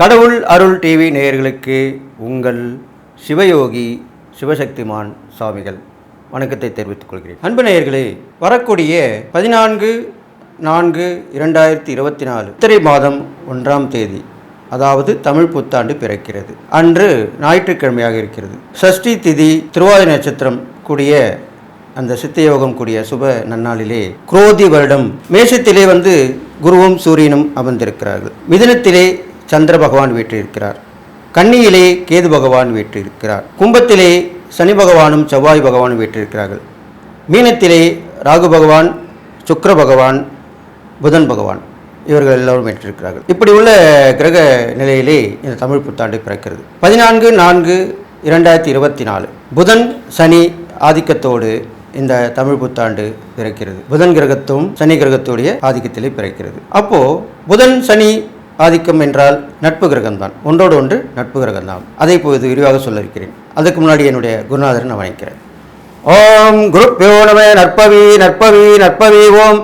கடவுள் அருள் டிவி நேயர்களுக்கு உங்கள் சிவயோகி சிவசக்திமான் சுவாமிகள் வணக்கத்தை தெரிவித்துக் கொள்கிறேன். அன்பு நேயர்களே வரக்கூடிய பதினான்கு நான்கு இரண்டாயிரத்தி இருபத்தி நாலு சித்திரை மாதம் ஒன்றாம் தேதி அதாவது தமிழ் புத்தாண்டு பிறக்கிறது. அன்று ஞாயிற்றுக்கிழமையாக இருக்கிறது. சஷ்டி திதி திருவாதி நட்சத்திரம் கூடிய அந்த சித்தயோகம் கூடிய சுப நன்னாளிலே குரோதி வருடம் மேஷத்திலே வந்து குருவும் சூரியனும் அமர்ந்திருக்கிறார்கள். மிதனத்திலே சந்திர பகவான் வீற்றிருக்கிறார். கன்னியிலே கேது பகவான் வீற்றிருக்கிறார். கும்பத்திலே சனி பகவானும் செவ்வாய் பகவானும் வீற்றிருக்கிறார்கள். மீனத்திலே ராகு பகவான் சுக்கர பகவான் புதன் பகவான் இவர்கள் எல்லோரும் ஏற்றிருக்கிறார்கள் இப்படி உள்ள கிரக நிலையிலே இந்த தமிழ் புத்தாண்டு பிறக்கிறது. பதினான்கு நான்கு இரண்டாயிரத்தி இருபத்தி நாலு புதன் சனி ஆதிக்கத்தோடு இந்த தமிழ் புத்தாண்டு பிறக்கிறது. புதன் கிரகத்தும் சனி கிரகத்துடைய ஆதிக்கத்திலே பிறக்கிறது. அப்போ புதன் சனி ஆதிக்கம் என்றால் நட்பு கிரகம்தான். ஒன்றோடு ஒன்று நட்பு கிரகம்தான். அதை இப்போது விரிவாக சொல்ல இருக்கிறேன் அதுக்கு முன்னாடி என்னுடைய குருநாதரை நான் வணங்கிறேன் ஓம் குருப்பியோ நம நற்பவி நற்பவி நற்பவி ஓம்.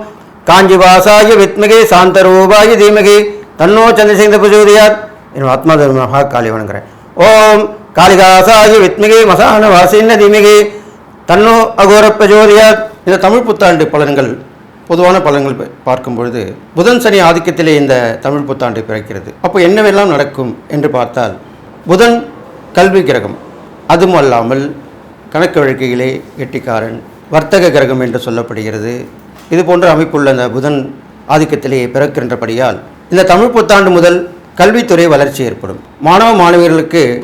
காஞ்சிவாசாய வித்மகே சாந்தரூபாய தீமகே. தன்னோ சந்திரசேகர பிரஜோதியார் என் ஆத்மா தர்மஹா காளி வணங்குறேன். ஓம் காளிகாசாய வித்மகே மசான வாசின்ன தீமகி. தன்னோ அகோர பிரஜோதியார் இந்த தமிழ் புத்தாண்டு பலன்கள் பொதுவான பலன்கள் ப- பார்க்கும் பொழுது புதன் சனி ஆதிக்கத்திலே இந்த தமிழ் புத்தாண்டு பிறக்கிறது. அப்போ என்னவெல்லாம் நடக்கும் என்று பார்த்தால் புதன் கல்வி கிரகம். அதுவும் அல்லாமல் கணக்கு வழக்கையிலே எட்டிக்காரன் வர்த்தக கிரகம் என்று சொல்லப்படுகிறது. இது போன்ற அமைப்புள்ள அந்த புதன் ஆதிக்கத்திலே பிறக்கின்றபடியால் இந்த தமிழ் புத்தாண்டு முதல் கல்வித்துறை வளர்ச்சி ஏற்படும். மாணவ மாணவியர்களுக்கு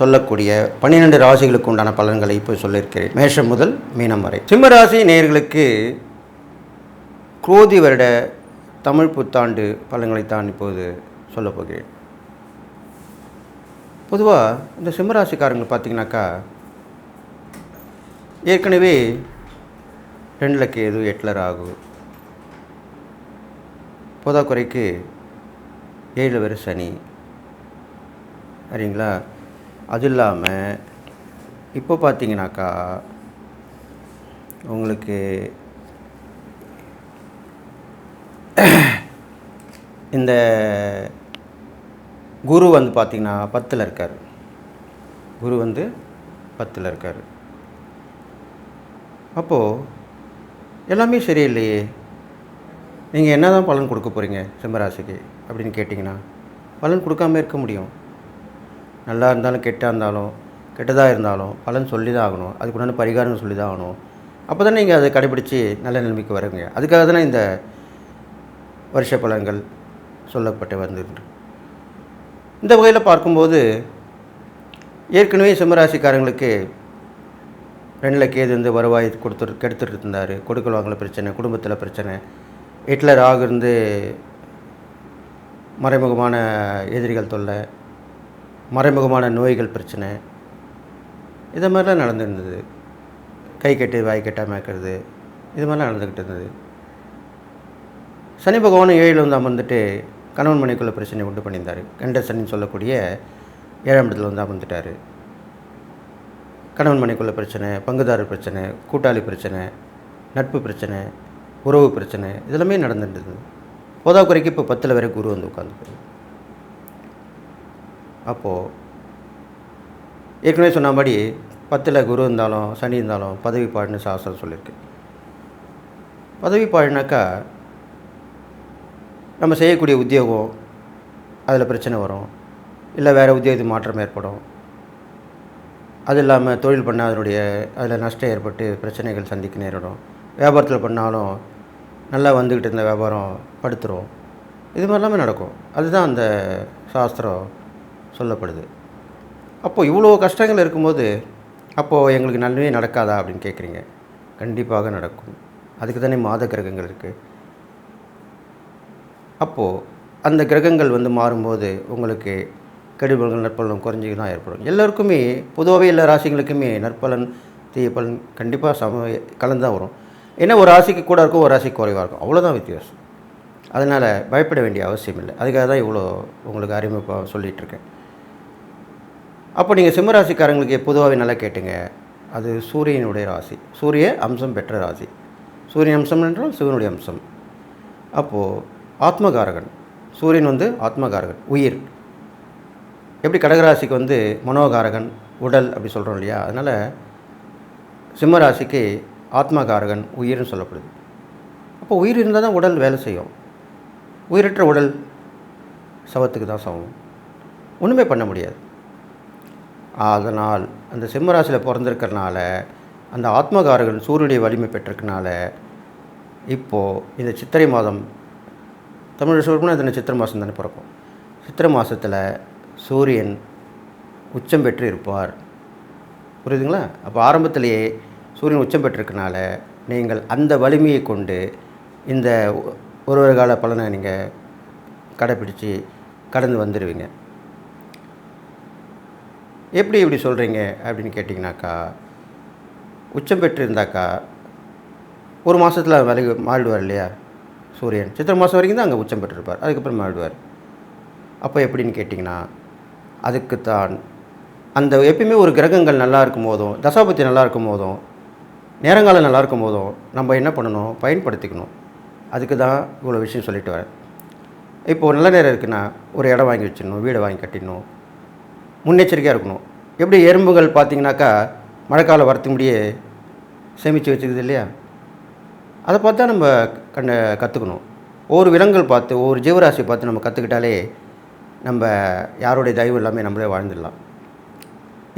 சொல்லக்கூடிய பன்னிரெண்டு ராசிகளுக்கு உண்டான பலன்களை இப்போ சொல்லியிருக்கிறேன். மேஷம் முதல் மீனம் வரை. சிம்மராசி நேர்களுக்கு குரோதி வருட தமிழ் புத்தாண்டு பலன்களை தான் இப்போது சொல்லப் போகிறேன். பொதுவாக இந்த சிம்மராசிக்காரங்க பார்த்தீங்கன்னாக்கா ஏற்கனவே ரெண்டில் கேது எட்டில் ராகு போதாக்குறைக்கு ஏழு வரை சனி. சரிங்களா? அது இல்லாமல் இப்போ பார்த்தீங்கன்னாக்கா உங்களுக்கு இந்த குரு வந்து பார்த்தீங்கன்னா பத்தில் இருக்கார். குரு வந்து பத்தில் இருக்கார். அப்போது எல்லாமே சரியில்லையே. நீங்கள் என்ன தான் பலன் கொடுக்க போகிறீங்க சிம்மராசிக்கு அப்படின்னு கேட்டிங்கன்னா பலன் கொடுக்காம இருக்க முடியும். நல்லா இருந்தாலும் கெட்டாக இருந்தாலும் கெட்டதாக இருந்தாலும் பலன் சொல்லி தான் ஆகணும். அதுக்கு உண்டான பரிகாரம் சொல்லி தான் ஆகணும். அப்போ தான் நீங்கள் அதை கடைபிடிச்சி நல்ல நிலைமைக்கு வருவீங்க. அதுக்காக தானே இந்த வருஷ பலன்கள் சொல்லப்பட்டு வந்துருக்கு. இந்த வகையில் பார்க்கும்போது ஏற்கனவே சிம்மராசிக்காரங்களுக்கு ரெண்டில் கேது வந்து வருவாய் கொடுத்துரு கெடுத்துட்டு இருந்தார் கொடுக்கல் வாங்கல பிரச்சனை குடும்பத்தில் பிரச்சனை. ஹிட்லர் ஆகிருந்து மறைமுகமான எதிரிகள் தொல்லை. மறைமுகமான நோய்கள் பிரச்சனை இதை மாதிரிலாம் நடந்துருந்தது. கை கட்டு வாய் கட்டாமல் இருக்கிறது இது மாதிரிலாம் நடந்துக்கிட்டு இருந்தது. சனி பகவான் ஏழில் வந்து அமர்ந்துட்டு கணவன் மனைக்குள்ள பிரச்சனை உண்டு பண்ணியிருந்தார். கண்ட சனின்னு சொல்லக்கூடிய ஏழாம் இடத்துல வந்து அமர்ந்துட்டார். கணவன் மனைக்குள்ள பிரச்சனை பங்குதாரர் பிரச்சனை கூட்டாளி பிரச்சனை நட்பு பிரச்சனை உறவு பிரச்சனை இதெல்லாமே நடந்துட்டு போதா குறைக்கு இப்போ பத்தில் வரை குரு வந்து உட்காந்துருக்கு அப்போது ஏற்கனவே சொன்னபடி பத்தில் குரு இருந்தாலும் சனி இருந்தாலும் பதவி பாடுன்னு சாஸ்திரம் சொல்லியிருக்கு பதவி பாடுனாக்கா நம்ம செய்யக்கூடிய உத்தியோகம் அதில் பிரச்சனை வரும். இல்லை வேறு உத்தியோகத்துக்கு மாற்றம் ஏற்படும். அது இல்லாமல் தொழில் பண்ணால் அதனுடைய அதில் நஷ்டம் ஏற்பட்டு பிரச்சனைகள் சந்திக்க நேரிடும். வியாபாரத்தில் பண்ணாலும் நல்லா வந்துக்கிட்டு இருந்த வியாபாரம் படுத்துரும். இது மாதிரிலாமே நடக்கும். அதுதான் அந்த சாஸ்திரம். சொல்லப்படுது. அப்போது இவ்வளோ கஷ்டங்கள் இருக்கும்போது அப்போது எங்களுக்கு நன்மையே நடக்காதா அப்படின்னு கேட்குறீங்க. கண்டிப்பாக நடக்கும். அதுக்கு தானே மாத கிரகங்கள் இருக்குது அப்போது அந்த கிரகங்கள் வந்து மாறும்போது உங்களுக்கு கெடுபலங்கள் நற்பலன் குறைஞ்சி தான் ஏற்படும். எல்லோருக்குமே பொதுவாகவே எல்லா ராசிகளுக்குமே நற்பலன் தீய பலன் கண்டிப்பாக சம கலந்து தான் வரும். ஏன்னா ஒரு ராசிக்கு கூட இருக்கும் ஒரு ராசிக்கு குறைவாக இருக்கும். அவ்வளோதான் வித்தியாசம். அதனால் பயப்பட வேண்டிய அவசியம் இல்லை. அதுக்காக தான் இவ்வளோ உங்களுக்கு அறிமுகம் சொல்லிகிட்ருக்கேன் அப்போ நீங்கள் சிம்மராசிக்காரங்களுக்கு பொதுவாகவே நல்லா கேட்டுங்க. அது சூரியனுடைய ராசி. சூரிய அம்சம் பெற்ற ராசி. சூரியன் அம்சம் என்றால் சிவனுடைய அம்சம். அப்போது ஆத்மகாரகன். சூரியன் வந்து ஆத்மகாரகன் உயிர். எப்படி கடகராசிக்கு வந்து மனோகாரகன் உடல் அப்படி சொல்கிறோம் இல்லையா? அதனால் சிம்மராசிக்கு ஆத்மகாரகன் உயிர்னு சொல்லப்படுது. அப்போ உயிர் இருந்தால் தான் உடல் வேலை செய்யும். உயிரற்ற உடல் சவத்துக்கு தான் சமம். ஒன்றுமே பண்ண முடியாது. அதனால் அந்த சிம்மராசியில் பிறந்திருக்கிறனால அந்த ஆத்மகாரகன் சூரியனுடைய வலிமை பெற்றிருக்கனால இப்போது இந்த சித்திரை மாதம் தமிழ் சொல்லணும்னா இந்த சித்திரை மாதம் தானே பிறக்கும். சித்திரை மாதத்தில் சூரியன் உச்சம் பெற்று இருப்பார். புரியுதுங்களா? அப்போ ஆரம்பத்திலேயே சூரியன் உச்சம் பெற்றிருக்கனால நீங்கள் அந்த வலிமையை கொண்டு இந்த ஒரு ஒரு கால பலனை நீங்கள் கடைப்பிடிச்சு கடந்து வந்துடுவீங்க எப்படி இப்படி சொல்கிறீங்க அப்படின்னு கேட்டிங்கனாக்கா உச்சம் பெற்று இருந்தாக்கா ஒரு மாதத்தில் விலகி மாறிடுவார் இல்லையா? சூரியன். சித்திரை மாதம் வரைக்கும் தான் அங்கே உச்சம் பெற்றிருப்பார். அதுக்கப்புறம் மாறிடுவார். அப்போ எப்படின்னு கேட்டிங்கன்னா அதுக்குத்தான் அந்த எப்பயுமே ஒரு கிரகங்கள் நல்லா இருக்கும் போதும் தசாபத்தி நல்லா இருக்கும் போதும் நேரங்காலம் நல்லா இருக்கும் போதும் நம்ம என்ன பண்ணணும்? பயன்படுத்திக்கணும். அதுக்கு தான் இவ்வளோ விஷயம் சொல்லிட்டு வரேன் இப்போது நல்ல நேரம் இருக்குன்னா ஒரு இடம் வாங்கி வச்சிடணும் வீடை வாங்கி கட்டிடணும் முன்னெச்சரிக்கையாக இருக்கணும். எப்படி எறும்புகள் பார்த்திங்கனாக்கா மழைக்காலம் வரத்துக்கு முடியே சேமித்து வச்சுக்குது இல்லையா? அதை பார்த்து தான் நம்ம கண்ட கற்றுக்கணும் ஒவ்வொரு விலங்குகள் பார்த்து ஒவ்வொரு ஜீவராசியை பார்த்து நம்ம கற்றுக்கிட்டாலே நம்ம யாருடைய தயவு இல்லாமல் நம்மளே வாழ்ந்துடலாம்.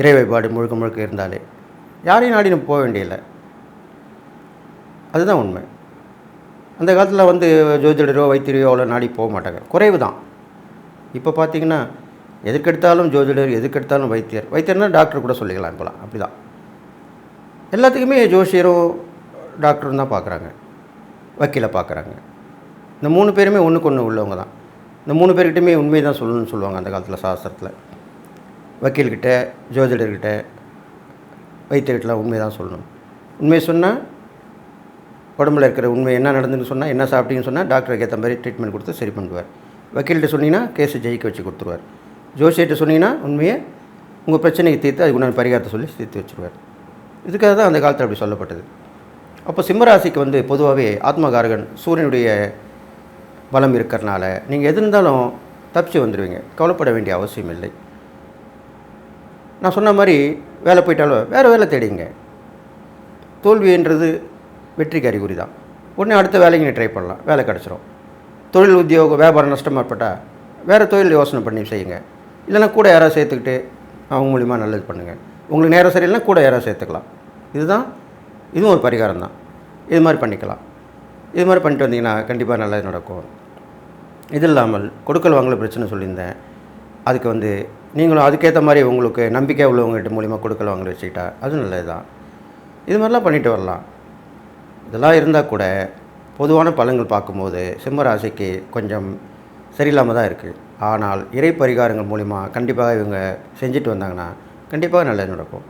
இறை வழிபாடு முழுக்க முழுக்க இருந்தாலே யாரையும் நாடி நம்ம போக வேண்டியதில்லை. அதுதான் உண்மை. அந்த காலத்தில் வந்து ஜோதிடரோ வைத்திரியோ அவ்வளோ நாடி போக மாட்டாங்க. குறைவு தான் இப்போ பார்த்தீங்கன்னா எதுக்கெடுத்தாலும் ஜோதிடர் எதுக்கெடுத்தாலும் வைத்தியர். வைத்தியர்னா டாக்டர் கூட சொல்லிக்கலாம் இப்போலாம் அப்படி தான் எல்லாத்துக்குமே ஜோசியரும் டாக்டரும் தான் பார்க்குறாங்க. வக்கீலை பார்க்குறாங்க. இந்த மூணு பேருமே ஒன்றுக்கு ஒன்று உள்ளவங்க தான். இந்த மூணு பேர்கிட்டையுமே உண்மையை தான் சொல்லணும்னு சொல்லுவாங்க அந்த காலத்தில் சாஸ்திரத்தில். வக்கீல்கிட்ட ஜோதிடர்கிட்ட வைத்தியர்கிட்டலாம் உண்மையை தான் சொல்லணும். உண்மையை சொன்னால் உடம்புல இருக்கிற உண்மை என்ன நடந்துன்னு சொன்னால் என்ன சாப்பிட்டீங்கன்னு சொன்னால் டாக்டருக்கு ஏற்ற மாதிரி ட்ரீட்மெண்ட் கொடுத்து சரி பண்ணுவார். வக்கீல்கிட்ட சொன்னீங்கன்னா கேஸை ஜெயிக்க வச்சு கொடுத்துருவார். ஜோசியிட்ட சொன்னீங்கன்னா உண்மையை உங்கள் பிரச்சனையை தீர்த்து அதுக்கு உண்டான பரிகாரத்தை சொல்லி தீர்த்து வச்சுருவார். இதுக்காக தான் அந்த காலத்தில் அப்படி சொல்லப்பட்டது. அப்போ சிம்மராசிக்கு வந்து பொதுவாகவே ஆத்மகாரகன் சூரியனுடைய பலம் இருக்கிறனால நீங்கள் எது இருந்தாலும் தப்பிச்சு வந்துடுவீங்க கவலைப்பட வேண்டிய அவசியம் இல்லை. நான் சொன்ன மாதிரி வேலை போயிட்டாலும் வேறு வேலை தேடிங்க. தோல்வின்றது வெற்றிக்கு அறிகுறி தான். உடனே அடுத்த வேலைக்கு நீ ட்ரை பண்ணலாம். வேலை கிடச்சிரும். தொழில் உத்தியோகம் வியாபாரம் நஷ்டமாக ஏற்பட்டால் வேறு தொழில் யோசனை பண்ணி செய்யுங்க. இல்லைன்னா கூட யாராவது சேர்த்துக்கிட்டு அவங்க மூலிமா நல்லது பண்ணுங்கள் உங்களுக்கு நேரம் சரியில்லைனா கூட யாராவது சேர்த்துக்கலாம். இதுதான் இதுவும் ஒரு பரிகாரம் தான் இது மாதிரி பண்ணிக்கலாம். இது மாதிரி பண்ணிட்டு வந்தீங்கன்னா கண்டிப்பாக நல்லது நடக்கும். இது இல்லாமல் கொடுக்கல் வாங்கல பிரச்சனை சொல்லியிருந்தேன். அதுக்கு வந்து நீங்களும் அதுக்கேற்ற மாதிரி உங்களுக்கு நம்பிக்கை உள்ளவங்ககிட்ட மூலிமா கொடுக்கல் வாங்கல வச்சுக்கிட்டா அது நல்லது தான் இது மாதிரிலாம் பண்ணிட்டு வரலாம். இதெல்லாம் இருந்தால் கூட பொதுவான பலன்கள் பார்க்கும்போது சிம்ம ராசிக்கு கொஞ்சம் சரியில்லாமல் தான் இருக்குது ஆனால் இறை பரிகாரங்கள் மூலிமா கண்டிப்பாக இவங்க செஞ்சுட்டு வந்தாங்கன்னா கண்டிப்பாக நல்லது நடக்கும்.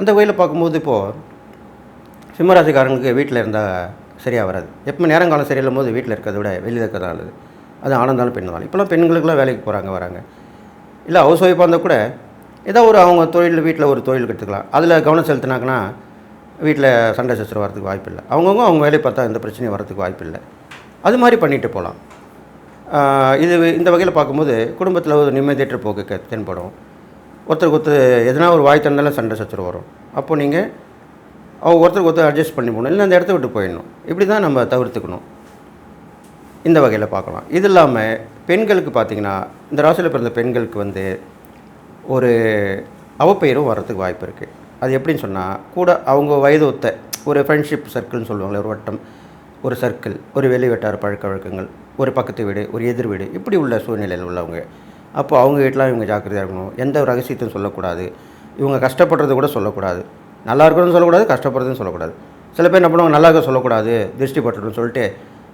அந்த வகையில் பார்க்கும்போது இப்போது சிம்மராசிக்காரங்களுக்கு வீட்டில் இருந்தால் சரியாக வராது. எப்போ நேரங்காலம் சரியில்லும் போது வீட்டில் இருக்கிறத விட வெளியில் இருக்கிறது நல்லது. அது ஆனந்தாலும் பெண் தான். இப்போலாம் பெண்களுக்கெல்லாம் வேலைக்கு போகிறாங்க வராங்க. இல்லை ஹவுஸ் ஒய்ஃபாக இருந்தால் கூட ஏதோ ஒரு அவங்க தொழில் வீட்டில் ஒரு தொழில் கற்றுக்கலாம் அதில் கவனம் செலுத்தினாங்கன்னா வீட்டில் சண்டை சச்சரவு வரதுக்கு வாய்ப்பு இல்லை அவங்கவுங்க அவங்க வேலையை பார்த்தா எந்த பிரச்சனையும் வரதுக்கு வாய்ப்பு இல்லை அது மாதிரி பண்ணிட்டு போகலாம். இது இந்த வகையில் பார்க்கும்போது குடும்பத்தில் ஒரு நிம்மதியற்ற போக்கு தென்படும். ஒருத்தருக்கு ஒருத்தர் எதனா ஒரு வாய் தந்தாலும் சண்டை சச்சரவு வரும். அப்போ நீங்கள் அவங்க ஒருத்தருக்கு ஒருத்தர் அட்ஜஸ்ட் பண்ணி போகணும். இல்லை அந்த இடத்த விட்டு போயிடணும். இப்படி தான் நம்ம தவிர்த்துக்கணும். இந்த வகையில் பார்க்கலாம். இது இல்லாமல் பெண்களுக்கு பார்த்திங்கன்னா இந்த ராசியில் பிறந்த பெண்களுக்கு வந்து ஒரு அவப்பெயரும் வர்றதுக்கு வாய்ப்பு இருக்குது அது எப்படின்னு சொன்னால் கூட அவங்க வயது ஒத்த ஒரு ஃப்ரெண்ட்ஷிப் சர்க்கிள்னு சொல்லுவாங்களே ஒரு வட்டம். ஒரு சர்க்கிள் ஒரு வெளி வட்டார பழக்க வழக்கங்கள் ஒரு பக்கத்து வீடு ஒரு எதிர் வீடு இப்படி உள்ள சூழ்நிலையில் உள்ளவங்க. அப்போ அவங்க வீட்டெலாம் இவங்க ஜாக்கிரதையாக இருக்கணும். எந்த ஒரு ரகசியத்தையும் சொல்லக்கூடாது. இவங்க கஷ்டப்படுறது கூட சொல்லக்கூடாது. நல்லா இருக்கணும்னு சொல்லக்கூடாது கஷ்டப்படுறதுன்னு சொல்லக்கூடாது. சில பேர் என்ன பண்ணுவாங்க? நல்லா இருக்க சொல்லக்கூடாது திருஷ்டி பட்டுடும் சொல்லிட்டு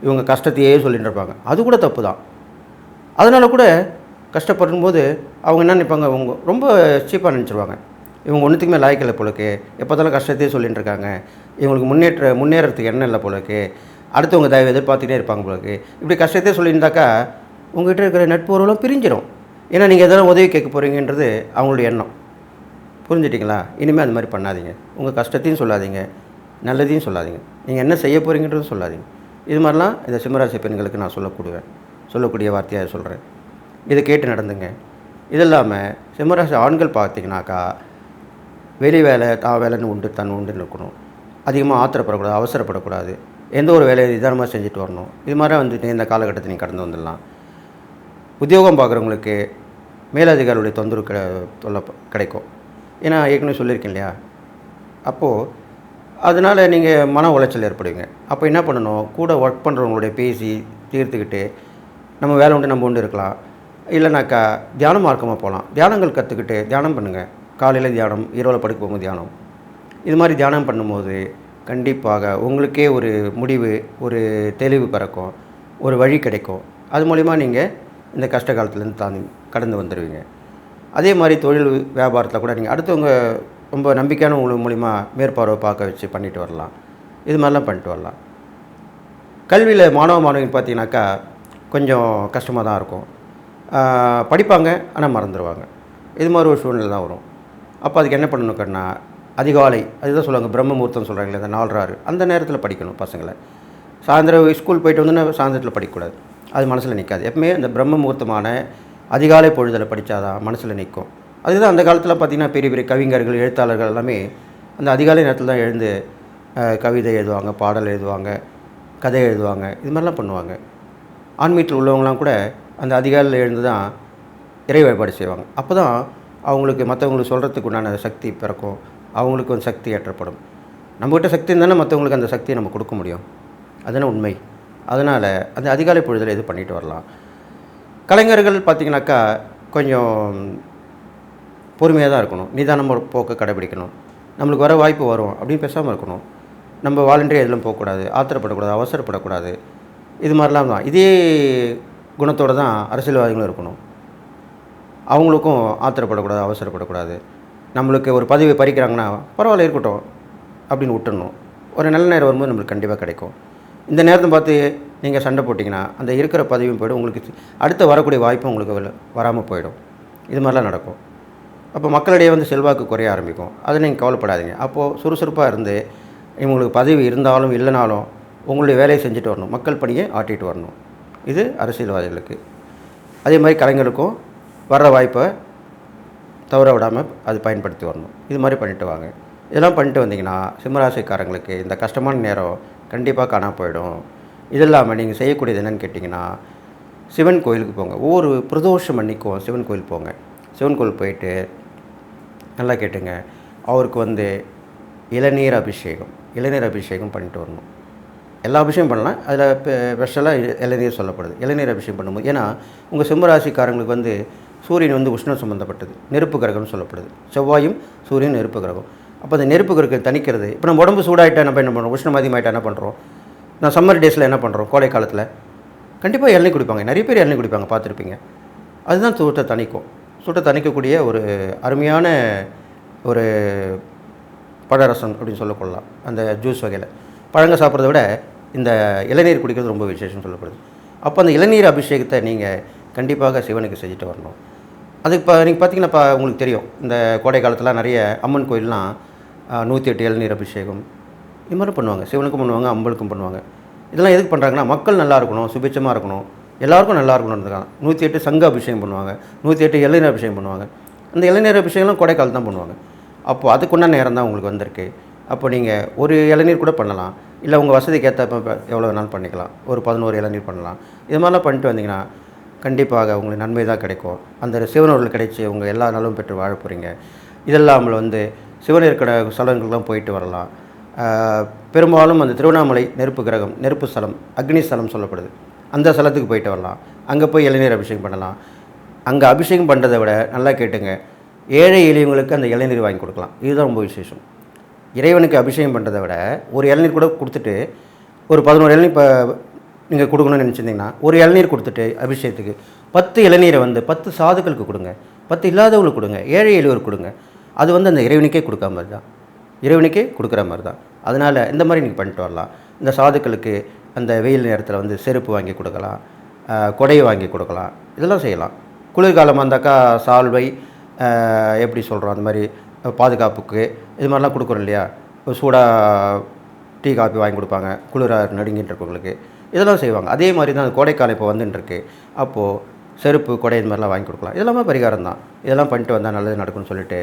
இவங்க கஷ்டத்தையே சொல்லிட்டு இருப்பாங்க. அது கூட தப்பு தான். அதனால் கூட கஷ்டப்படும் போது அவங்க என்ன நினைப்பாங்க? அவங்க ரொம்ப சீப்பாக நினச்சிருவாங்க. இவங்க ஒன்றுத்துக்குமே லாய்க்கலை போலக்கு. எப்போதாலும் கஷ்டத்தையே சொல்லிட்டு இருக்காங்க. இவங்களுக்கு முன்னேற்ற முன்னேறத்துக்கு என்ன இல்லை போலக்கு. அடுத்தவங்க தயவு எதிர்பார்த்துக்கிட்டே இருப்பாங்க உங்களுக்கு இப்படி கஷ்டத்தையே சொல்லியிருந்தாக்கா உங்கள்கிட்ட இருக்கிற நட்பு பிரிஞ்சிடும் ஏன்னா நீங்கள் எதனால் உதவி கேட்க போகிறீங்கன்றது அவங்களுடைய எண்ணம். புரிஞ்சிட்டிங்களா? இனிமேல் அந்த மாதிரி பண்ணாதீங்க. உங்கள் கஷ்டத்தையும் சொல்லாதீங்க. நல்லதையும் சொல்லாதீங்க. நீங்கள் என்ன செய்ய போகிறீங்கன்றதும் சொல்லாதீங்க. இது மாதிரிலாம் இந்த சிம்மராசி பெண்களுக்கு நான் சொல்லக்கூடிய சொல்லக்கூடிய வார்த்தையாக சொல்கிறேன் இதை கேட்டு நடந்துங்க. இது இல்லாமல் சிம்மராசி ஆண்கள் பார்த்தீங்கன்னாக்கா வெளி வேலை தா வேலைன்னு உண்டு தன் உண்டுன்னு இருக்கணும் அதிகமாக ஆத்திரப்படக்கூடாது அவசரப்படக்கூடாது. எந்த ஒரு வேலையை நிதானமாக செஞ்சுட்டு வரணும். இது மாதிரி வந்துட்டு இந்த காலகட்டத்தை நீங்கள் கடந்து வந்துடலாம். உத்தியோகம் பார்க்குறவங்களுக்கு மேலதிகாரிகளுடைய தொந்தரவு கிடை தொல்லை கிடைக்கும். ஏன்னா ஏற்கனவே சொல்லியிருக்கேன் இல்லையா? அப்போது அதனால் நீங்கள் மன உளைச்சல் ஏற்படுவீங்க. அப்போ என்ன பண்ணணும்? கூட ஒர்க் பண்ணுறவங்களுடைய பேசி தீர்த்துக்கிட்டு நம்ம வேலை உண்டு நம்ம உண்டு இருக்கலாம். இல்லைனாக்கா தியானம் மார்க்கமாக போகலாம். தியானங்கள் கற்றுக்கிட்டு தியானம் பண்ணுங்கள் காலையில் தியானம் இரவில் படுக்க போகும்போது தியானம். இது மாதிரி தியானம் பண்ணும்போது கண்டிப்பாக உங்களுக்கே ஒரு முடிவு ஒரு தெளிவு பிறக்கும் ஒரு வழி கிடைக்கும். அது மூலிமா நீங்கள் இந்த கஷ்ட காலத்துலேருந்து தான் கடந்து வந்துடுவீங்க அதே மாதிரி தொழில் வியாபாரத்தில் கூட நீங்கள் அடுத்தவங்க ரொம்ப நம்பிக்கையான உங்களுக்கு மூலிமா மேற்பார்வை பார்க்க வச்சு பண்ணிட்டு வரலாம். இது மாதிரிலாம் பண்ணிட்டு வரலாம். கல்வியில் மாணவ மாணவின்னு பார்த்தீங்கன்னாக்கா கொஞ்சம் கஷ்டமாக தான் இருக்கும். படிப்பாங்க ஆனால் மறந்துடுவாங்க இது மாதிரி ஒரு சூழ்நிலை தான் வரும். அப்போ அதுக்கு என்ன பண்ணணுக்கன்னா அதிகாலை அதுதான் சொல்லுவாங்க பிரம்ம முகூர்த்தம் சொல்கிறாங்களே அந்த நாலு அந்த நேரத்தில் படிக்கணும் பசங்களை. சாயந்தரம் ஸ்கூல் போயிட்டு வந்தோன்னா சாயந்தரத்தில் படிக்கக்கூடாது. அது மனசில் நிற்காது எப்பவுமே அந்த பிரம்ம முகூர்த்தமான அதிகாலை பொழுதில் படித்தாதான் மனசில் நிற்கும் அதுதான் அந்த காலத்தில் பார்த்திங்கன்னா பெரிய பெரிய கவிஞர்கள் எழுத்தாளர்கள் எல்லாமே அந்த அதிகாலை நேரத்தில் தான் எழுந்து கவிதை எழுதுவாங்க பாடல் எழுதுவாங்க கதை எழுதுவாங்க இது மாதிரிலாம் பண்ணுவாங்க. ஆன்மீகத்தில் உள்ளவங்களாம் கூட அந்த அதிகாலையில் எழுந்து தான் இறை வழிபாடு செய்வாங்க. அப்போ தான் அவங்களுக்கு மற்றவங்களுக்கு சொல்கிறதுக்கு உண்டான சக்தி பிறக்கும். அவங்களுக்கு ஒரு சக்தி ஏற்றப்படும். நம்மக்கிட்ட சக்தி இருந்தாலும் மற்றவங்களுக்கு அந்த சக்தியை நம்ம கொடுக்க முடியும். அதுதானே உண்மை. அதனால் அந்த அதிகாலை பொழுதில் இது பண்ணிட்டு வரலாம்? கலைஞர்கள் பார்த்திங்கனாக்கா கொஞ்சம் பொறுமையாக தான் இருக்கணும். நிதானம் ஒரு கடைபிடிக்கணும். நம்மளுக்கு வர வாய்ப்பு வரும் அப்படின்னு பேசாமல் இருக்கணும். நம்ம வாலண்டியர் எதிலும் போகக்கூடாது. ஆத்திரப்படக்கூடாது அவசரப்படக்கூடாது. இது மாதிரிலாம் தான். இதே குணத்தோடு தான் அரசியல்வாதிகளும் இருக்கணும். அவங்களுக்கும் ஆத்திரப்படக்கூடாது அவசரப்படக்கூடாது. நம்மளுக்கு ஒரு பதவி பறிக்கிறாங்கன்னா பரவாயில்ல இருக்கட்டும் அப்படின்னு விட்டுடணும் ஒரு நல்ல நேரம் வரும்போது நம்மளுக்கு கண்டிப்பாக கிடைக்கும். இந்த நேரத்தை பார்த்து நீங்கள் சண்டை போட்டிங்கன்னா அந்த இருக்கிற பதவியும் போய்டும். உங்களுக்கு அடுத்த வரக்கூடிய வாய்ப்பும் உங்களுக்கு வராமல் போயிடும். இது மாதிரிலாம் நடக்கும். அப்போ மக்களிடையே வந்து செல்வாக்கு குறைய ஆரம்பிக்கும். அதை நீங்கள் கவலைப்படாதீங்க. அப்போது சுறுசுறுப்பாக இருந்து இவங்களுக்கு பதவி இருந்தாலும் இல்லைனாலும் உங்களுடைய வேலையை செஞ்சுட்டு வரணும். மக்கள் பணியை ஆட்டிகிட்டு வரணும். இது அரசியல்வாதிகளுக்கு. அதே மாதிரி கலைஞருக்கும் வர்ற வாய்ப்பை தவற விடாமல் அது பயன்படுத்தி வரணும். இது மாதிரி பண்ணிட்டு வாங்க. இதெல்லாம் பண்ணிட்டு வந்தீங்கன்னா சிம்மராசிக்காரங்களுக்கு இந்த கஷ்டமான நேரம் கண்டிப்பாக காணாமல் போயிடும். இது இல்லாமல் நீங்கள் செய்யக்கூடியது என்னென்னு கேட்டிங்கன்னா சிவன் கோயிலுக்கு போங்க. ஒவ்வொரு பிரதோஷம் அன்னைக்கும் சிவன் கோயில் போங்க. சிவன் கோயில் போயிட்டு நல்லா கேட்டுங்க. அவருக்கு வந்து இளநீர் அபிஷேகம் இளநீர் அபிஷேகம் பண்ணிட்டு வரணும். எல்லா அபிஷேகம் பண்ணலாம். அதில் ஸ்பெஷலாக இளநீர் சொல்லப்படுது. இளநீர் அபிஷேகம் பண்ணும்போது ஏன்னா உங்கள் சிம்மராசிக்காரங்களுக்கு வந்து சூரியன் வந்து உஷ்ணம் சம்மந்தப்பட்டது நெருப்பு கிரகம்னு சொல்லப்படுது. செவ்வாயும் சூரியன் நெருப்பு கிரகம். அப்போ அந்த நெருப்பு கிரகம் தணிக்கிறது இப்போ நம்ம உடம்பு சூடாயிட்டா நம்ம என்ன பண்ணுறோம் உஷ்ணம் அதிகமாயிட்டா என்ன பண்ணுறோம் நான் சம்மர் டேஸில் என்ன பண்ணுறோம் கோடை காலத்தில். கண்டிப்பாக இளநீ குடிப்பாங்க. நிறைய பேர் இளநீ குடிப்பாங்க பார்த்துருப்பீங்க. அதுதான் சூட்டை தணிக்கும். சூட்டை தணிக்கக்கூடிய ஒரு அருமையான ஒரு பழரசம் அப்படின்னு சொல்லக்கொள்ளலாம் அந்த ஜூஸ் வகையில். பழங்க சாப்பிட்றத விட இந்த இளநீர் குடிக்கிறது ரொம்ப விசேஷம் சொல்லப்படுது. அப்போ அந்த இளநீர் அபிஷேகத்தை நீங்கள் கண்டிப்பாக சிவனுக்கு செஞ்சுட்டு வரணும். அது இப்போ நீங்கள் பார்த்தீங்கன்னா இப்போ உங்களுக்கு தெரியும். இந்த கோடை காலத்தில் நிறைய அம்மன் கோயிலெலாம் நூற்றி எட்டு இளநீர் அபிஷேகம். இது மாதிரி பண்ணுவாங்க. சிவனுக்கும் பண்ணுவாங்க அம்பளுக்கும் பண்ணுவாங்க. இதெல்லாம் எதுக்கு பண்ணுறாங்கன்னா மக்கள் நல்லா இருக்கணும் சுபிட்சமாக இருக்கணும். எல்லாருக்கும் நல்லா இருக்கணுன்றதுக்காக நூற்றி எட்டு சங்க அபிஷேகம் பண்ணுவாங்க. நூற்றி எட்டு இளநீர் அபிஷேகம் பண்ணுவாங்க. அந்த இளநீர் அபிஷேகம்லாம் கோடைக்காலம் தான் பண்ணுவாங்க. அப்போது அதுக்குண்டான நேரம் தான் உங்களுக்கு வந்திருக்கு. அப்போ நீங்கள் ஒரு இளநீர் கூட பண்ணலாம். இல்லை உங்கள் வசதிக்கு ஏற்ற எவ்வளோ வேணாலும் பண்ணிக்கலாம். ஒரு பதினோரு இளநீர் பண்ணலாம். இது மாதிரிலாம் பண்ணிட்டு வந்தீங்கன்னா கண்டிப்பாக உங்களுக்கு நன்மை தான் கிடைக்கும். அந்த சிவனூரில் கிடைச்சி உங்கள் எல்லா நலவும் பெற்று வாழ போகிறீங்க இதெல்லாமல் வந்து சிவன் இருக்கிற ஸ்தலங்களுக்கெல்லாம் போயிட்டு வரலாம். பெரும்பாலும் அந்த திருவண்ணாமலை நெருப்பு கிரகம் நெருப்பு ஸ்தலம் அக்னி ஸ்தலம் சொல்லப்படுது. அந்த ஸ்தலத்துக்கு போயிட்டு வரலாம். அங்கே போய் இளநீர் அபிஷேகம் பண்ணலாம். அங்கே அபிஷேகம் பண்ணுறதை விட நல்லா கேட்டுங்க. ஏழை எளியவங்களுக்கு அந்த இளநீர் வாங்கி கொடுக்கலாம். இதுதான் ரொம்ப விசேஷம். இறைவனுக்கு அபிஷேகம் பண்ணுறதை விட ஒரு இளநீர் கூட கொடுத்துட்டு ஒரு பதினோரு இளநீர் இப்போ நீங்கள் கொடுக்கணும்னு நினச்சிருந்தீங்கன்னா ஒரு இளநீர் கொடுத்துட்டு அபிஷேகத்துக்கு பத்து இளநீரை வந்து பத்து சாதுக்களுக்கு கொடுங்க. பத்து இல்லாதவங்களுக்கு கொடுங்க. ஏழை எளியவருக்கு கொடுங்க. அது வந்து அந்த இறைவனுக்கே கொடுக்காம மாதிரி தான் இறைவனுக்கே கொடுக்குற மாதிரி தான். அதனால் இந்த மாதிரி நீங்கள் பண்ணிட்டு வரலாம். இந்த சாதுக்களுக்கு அந்த வெயில் நேரத்தில் வந்து செருப்பு வாங்கி கொடுக்கலாம். கொடையை வாங்கி கொடுக்கலாம். இதெல்லாம் செய்யலாம். குளிர்காலமாக இருந்தாக்கா சால்வை எப்படி சொல்கிறோம் அந்த மாதிரி பாதுகாப்புக்கு இது மாதிரிலாம் கொடுக்குறோம் இல்லையா? சூடாக டீ காஃபி வாங்கி கொடுப்பாங்க. குளிராக நடுங்கிட்டு இருக்கவங்களுக்கு. இதெல்லாம் செய்வாங்க. அதே மாதிரி தான் கோடைக்காலம் இப்போ வந்துட்டுருக்கு அப்போது செருப்பு கொடை இது மாதிரிலாம் வாங்கி கொடுக்கலாம். இதெல்லாமே பரிகாரம் தான். இதெல்லாம் பண்ணிட்டு வந்தால் நல்லது நடக்கும்னு சொல்லிட்டு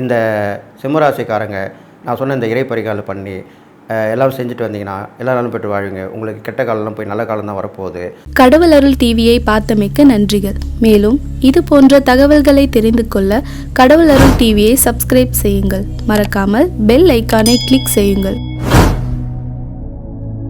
இந்த சிம்மராசிக்காரங்க நான் சொன்ன இந்த இறை பரிகாரம் பண்ணி எல்லாம் செஞ்சுட்டு வந்தீங்கன்னா எல்லா நாளும் பெற்று வாழுங்க. உங்களுக்கு கெட்ட காலம்லாம் போய் நல்ல காலம் தான் வரப்போகுது. கடவுள் அருள் டிவியை பார்த்தமைக்க நன்றிகள். மேலும் இது போன்ற தகவல்களை தெரிந்து கொள்ள கடவுள் அருள் டிவியை சப்ஸ்கிரைப் செய்யுங்கள். மறக்காமல் பெல் ஐக்கானை கிளிக் செய்யுங்கள்.